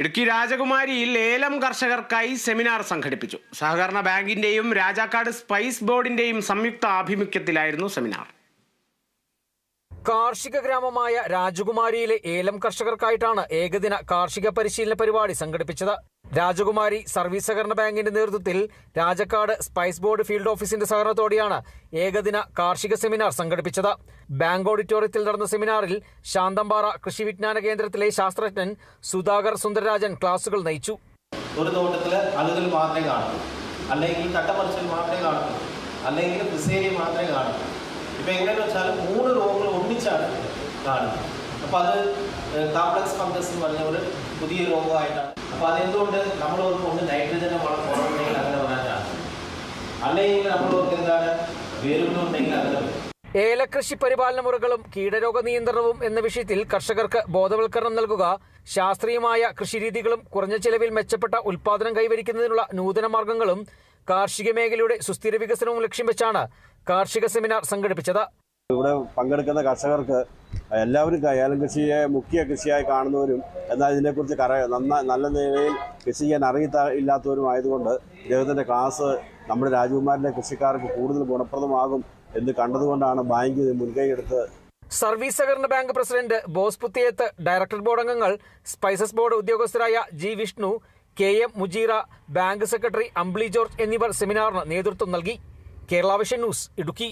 ഇടുക്കി രാജകുമാരിയിൽ ലേലം കർഷകർക്കായി സെമിനാർ സംഘടിപ്പിച്ചു. സഹകരണ ബാങ്കിന്റെയും രാജാക്കാട് സ്പൈസ് ബോർഡിന്റെയും സംയുക്ത ആഭിമുഖ്യത്തിലായിരുന്നു സെമിനാർ. കാർഷിക ഗ്രാമമായ രാജകുമാരിയിലെ ഏലം കർഷകർക്കായിട്ടാണ് ഏകദിന കാർഷിക പരിശീലന പരിപാടി സംഘടിപ്പിച്ചത്. രാജകുമാരി സർവീസ് സഹകരണ ബാങ്കിന്റെ നേതൃത്വത്തിൽ രാജക്കാട് സ്പൈസ് ബോർഡ് ഫീൽഡ് ഓഫീസിന്റെ സഹകരണത്തോടെയാണ് ഏകദിന കാർഷിക സെമിനാർ സംഘടിപ്പിച്ചത്. ബാങ്ക് ഓഡിറ്റോറിയത്തിൽ നടന്ന സെമിനാറിൽ ശാന്തമ്പാറ കൃഷി വിജ്ഞാന കേന്ദ്രത്തിലെ ശാസ്ത്രജ്ഞൻ സുധാകർ സുന്ദരരാജൻ ക്ലാസുകൾ നയിച്ചു. ഒരു തോട്ടത്തിൽ മാത്രമേ കാണൂ അല്ലെങ്കിൽ തട്ടമറിച്ചൽ മാത്രമേ കാണൂ അല്ലെങ്കിൽ മാത്രമേ കാണൂ ഇപ്പം എങ്ങനെയെന്ന് വെച്ചാൽ മൂന്ന് കാണുന്നത് അപ്പോൾ അത് കാംപ്ലക്സ് ഫംഗസ് എന്ന് പറഞ്ഞ ഒരു പുതിയ രോഗമായിട്ടാണ്. അപ്പോൾ അതെന്തുകൊണ്ട് നമ്മൾ ഒന്ന് നൈട്രജനെ വളരെ കുറവുണ്ടെങ്കിൽ അങ്ങനെ വരാനാണ് അല്ലെങ്കിൽ നമ്മൾ എന്താണ് വേരുകളുണ്ടെങ്കിൽ അങ്ങനെ വരും. ഏലകൃഷി പരിപാലന മുറകളും കീടരോഗ നിയന്ത്രണവും എന്ന വിഷയത്തിൽ കർഷകർക്ക് ബോധവൽക്കരണം നൽകുക ശാസ്ത്രീയമായ കൃഷിരീതികളും കുറഞ്ഞ ചെലവിൽ മെച്ചപ്പെട്ട ഉൽപാദനം കൈവരിക്കുന്നതിനുള്ള നൂതന മാർഗങ്ങളും കാർഷിക മേഖലയുടെ സുസ്ഥിര വികസനവും ലക്ഷ്യം വെച്ചാണ് കാർഷിക സെമിനാർ സംഘടിപ്പിച്ചത്. ഇവിടെ പങ്കെടുക്കുന്ന കർഷകർക്ക് എല്ലാവരും ഏലം കൃഷിയെ മുഖ്യ കൃഷിയായി കാണുന്നവരും എന്നാൽ ഇതിനെക്കുറിച്ച് കറ നല്ല നിലയിൽ കൃഷി ചെയ്യാൻ അറിയത്ത ഇല്ലാത്തവരും ആയതുകൊണ്ട് ഇദ്ദേഹത്തിന്റെ ക്ലാസ് നമ്മുടെ രാജകുമാരന്റെ കൃഷിക്കാർക്ക് കൂടുതൽ ഗുണപ്രദമാകും എന്ന് കണ്ടതുകൊണ്ടാണ് ബാങ്ക് മുൻകൈ എടുത്ത് സർവീസ് സഹകരണ bank president Bose Puthiyath director board അംഗങ്ങൾ spices board ഉദ്യോഗസ്ഥരായ G Vishnu K M Mujeera bank secretary Ambili George എന്നിവർ സെമിനാറിന് നേതൃത്വം നൽകി. Kerala vision news Idukki.